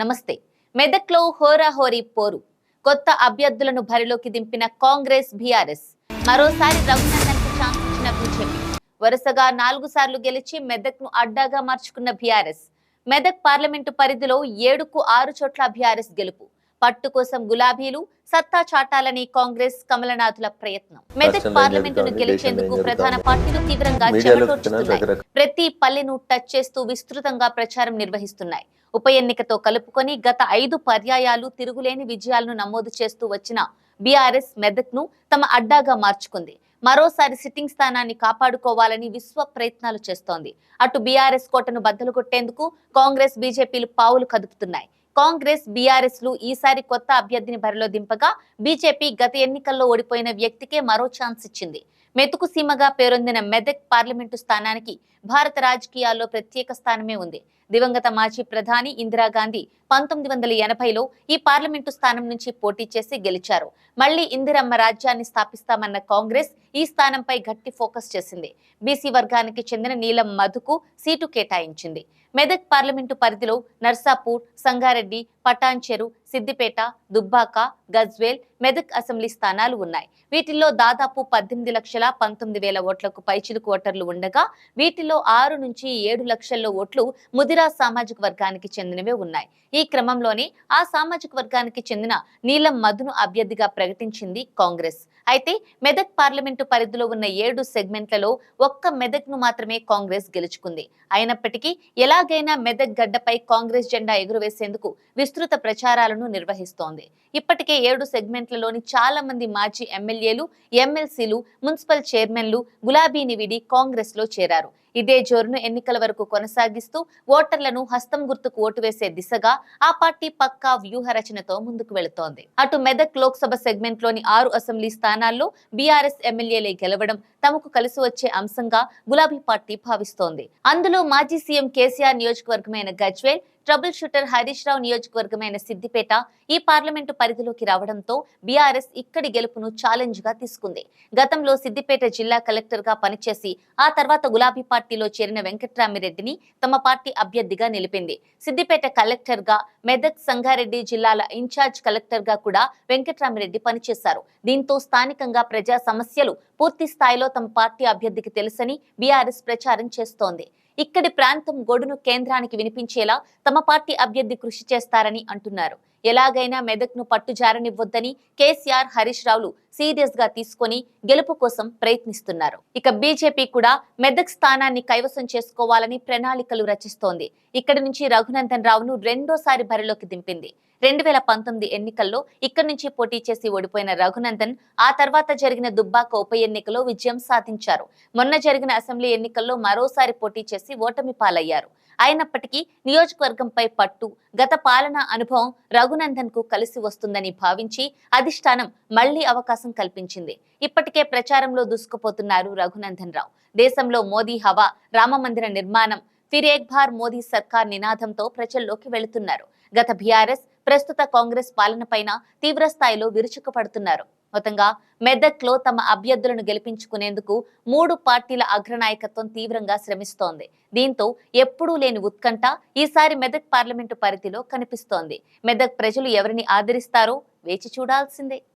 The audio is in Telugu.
నమస్తే. మెదక్లో హోరాహోరీ పోరు. కొత్త అభ్యర్థులను బరిలోకి దింపిన కాంగ్రెస్ బీఆర్ఎస్. మరోసారి రఘునందన్కు ఛాన్స్ ఇచ్చిన బీజేపీ. వరుసగా నాలుగు సార్లు గెలిచి మెదక్ను అడ్డాగా మార్చుకున్న బీఆర్ఎస్. మెదక్ పార్లమెంటు పరిధిలో ఏడుకు ఆరు చోట్ల బీఆర్ఎస్ గెలుపు. పట్టు కోసం గులాబీలు సత్తా చాటాలని కాంగ్రెస్ కమలనాథుల ప్రయత్నం. మెదక్ పార్లమెంటును గెలిచేందుకు ప్రధాన. పార్టీలు తీవ్రంగా చెమటోడ్చుతున్నాయి. ప్రతి పల్లెను టచ్ చేస్తూ విస్తృతంగా ప్రచారం నిర్వహిస్తున్నాయి. ఉప ఎన్నికతో కలుపుకొని గత ఐదు పర్యాయాలు తిరుగులేని విజయాలను నమోదు చేస్తూ వచ్చిన బీఆర్ఎస్ మెదక్ను తమ అడ్డాగా మార్చుకుంది. మరోసారి సిట్టింగ్ స్థానాన్ని కాపాడుకోవాలని విశ్వ ప్రయత్నాలు చేస్తోంది. అటు బీఆర్ఎస్ కోటను బద్దలు కొట్టేందుకు కాంగ్రెస్ బీజేపీలు పావులు కదుపుతున్నాయి. కాంగ్రెస్ బీఆర్ఎస్లు ఈసారి కొత్త అభ్యర్థిని బరిలో దింపగా బీజేపీ గత ఎన్నికల్లో ఓడిపోయిన వ్యక్తికే మరో ఛాన్స్ ఇచ్చింది. మెతుకు సీమగా పేరొందిన మెదక్ పార్లమెంటు స్థానానికి భారత రాజకీయాల్లో ప్రత్యేక స్థానమే ఉంది. దివంగత మాజీ ప్రధాని ఇందిరాగాంధీ పంతొమ్మిది వందల ఎనభైలో ఈ పార్లమెంటు స్థానం నుంచి పోటీ చేసి గెలిచారు. మళ్ళీ ఇందిరమ్మ రాజ్యాన్ని స్థాపిస్తామన్న కాంగ్రెస్ ఈ స్థానంపై గట్టి ఫోకస్ చేసింది. బీసీ వర్గానికి చెందిన నీలం మధుకు సీటు కేటాయించింది. మెదక్ పార్లమెంటు పరిధిలో నర్సాపూర్ సంగారెడ్డి పటాన్చెరు సిద్దిపేట దుబ్బాక గజ్వేల్ మెదక్ అసెంబ్లీ స్థానాలు ఉన్నాయి. వీటిల్లో దాదాపు పద్దెనిమిది లక్షల పంతొమ్మిది వేల ఓట్లకు పైచిలుకు ఓటర్లు ఉండగా వీటిలో ఆరు నుంచి ఏడు లక్షల్లో ఓట్లు ముదిరా సామాజిక వర్గానికి చెందినవే ఉన్నాయి. ఈ క్రమంలోనే ఆ సామాజిక వర్గానికి చెందిన నీలం మధును అభ్యర్థిగా ప్రకటించింది కాంగ్రెస్. అయితే మెదక్ పార్లమెంటు పరిధిలో ఉన్న ఏడు సెగ్మెంట్లలో ఒక్క మెదక్ను మాత్రమే కాంగ్రెస్ గెలుచుకుంది. అయినప్పటికీ ఎలాగైనా మెదక్ గడ్డపై కాంగ్రెస్ జెండా ఎగురవేసేందుకు విస్తృత ప్రచారాలను నిర్వహిస్తోంది. ఇప్పటికే ఏడు సెగ్మెంట్లలోని చాలా మంది మాజీ ఎమ్మెల్యేలు ఎమ్మెల్సీలు మున్సిపల్ చైర్మన్లు గులాబీని విడి కాంగ్రెస్లో చేరారు. ఇదే జోరును ఎన్నికల వరకు కొనసాగిస్తూ ఓటర్లను హస్తం గుర్తుకు ఓటు వేసే దిశగా ఆ పార్టీ పక్కా వ్యూహ రచనతో ముందుకు వెళుతోంది. అటు మెదక్ లోక్సభ సెగ్మెంట్లోని ఆరు అసెంబ్లీ స్థానాల్లో బీఆర్ఎస్ ఎమ్మెల్యేలే గెలవడం తమకు కలిసి వచ్చే అంశంగా గులాబీ పార్టీ భావిస్తోంది. అందులో మాజీ సీఎం కేసీఆర్ నియోజకవర్గమైన గజ్వేల్ ట్రబుల్ షూటర్ హరీష్ రావు నియోజకవర్గమైన సిద్దిపేట ఈ పార్లమెంటు పరిధిలోకి రావడంతో బీఆర్ఎస్ ఇక్కడి గెలుపును ఛాలెంజ్గా తీసుకుంది. గతంలో సిద్దిపేట జిల్లా కలెక్టర్గా పనిచేసి ఆ తర్వాత గులాబీ పార్టీలో చేరిన వెంకట్రామిరెడ్డిని తమ పార్టీ అభ్యర్థిగా నిలిపింది. సిద్దిపేట కలెక్టర్గా మెదక్ సంగారెడ్డి జిల్లాల ఇన్ఛార్జ్ కలెక్టర్గా కూడా వెంకట్రామిరెడ్డి పనిచేశారు. దీంతో స్థానికంగా ప్రజా సమస్యలు పూర్తి స్థాయిలో తమ పార్టీ అభ్యర్థికి తెలుసని బీఆర్ఎస్ ప్రచారం చేస్తోంది. ఇక్కడి ప్రాంతం గొడును కేంద్రానికి వినిపించేలా తమ పార్టీ అభ్యర్థి కృషి చేస్తారని అంటున్నారు. ఎలాగైనా మెదక్ను పట్టుజారనివ్వొద్దని కేసీఆర్ హరీష్ రావులు సీరియస్గా తీసుకొని గెలుపు కోసం ప్రయత్నిస్తున్నారు. ఇక బీజేపీ కూడా మెదక్ స్థానాన్ని కైవసం చేసుకోవాలని ప్రణాళికలు రచిస్తోంది. ఇక్కడి నుంచి రఘునందన్ రావును రెండోసారి బరిలోకి దింపింది. రెండు వేల పంతొమ్మిది ఎన్నికల్లో ఇక్కడి నుంచి పోటీ చేసి ఓడిపోయిన రఘునందన్ ఆ తర్వాత జరిగిన దుబ్బాక ఉప ఎన్నికలో విజయం సాధించారు. మొన్న జరిగిన అసెంబ్లీ ఎన్నికల్లో మరోసారి పోటీ చేసి ఓటమి పాలయ్యారు. అయినప్పటికీ నియోజకవర్గంపై పట్టు గత పాలనా అనుభవం రఘునందన్కు కలిసి వస్తుందని భావించి అధిష్టానం మళ్ళీ అవకాశం కల్పించింది. ఇప్పటికే ప్రచారంలో దూసుకుపోతున్నారు రఘునందన్ రావు. దేశంలో మోదీ హవా రామమందిర నిర్మాణం ఫిర్ ఏక్ మోదీ సర్కార్ నినాదంతో ప్రజల్లోకి వెళుతున్నారు. గత బీఆర్ఎస్ ప్రస్తుత కాంగ్రెస్ పాలనపైన తీవ్ర స్థాయిలో విరుచుకుపడుతున్నారు. మొత్తంగా మెదక్లో తమ అభ్యర్థులను గెలిపించుకునేందుకు మూడు పార్టీల అగ్రనాయకత్వం తీవ్రంగా శ్రమిస్తోంది. దీంతో ఎప్పుడూ లేని ఉత్కంఠ ఈసారి మెదక్ పార్లమెంటు పరిధిలో కనిపిస్తోంది. మెదక్ ప్రజలు ఎవరిని ఆదరిస్తారో వేచి చూడాల్సిందే.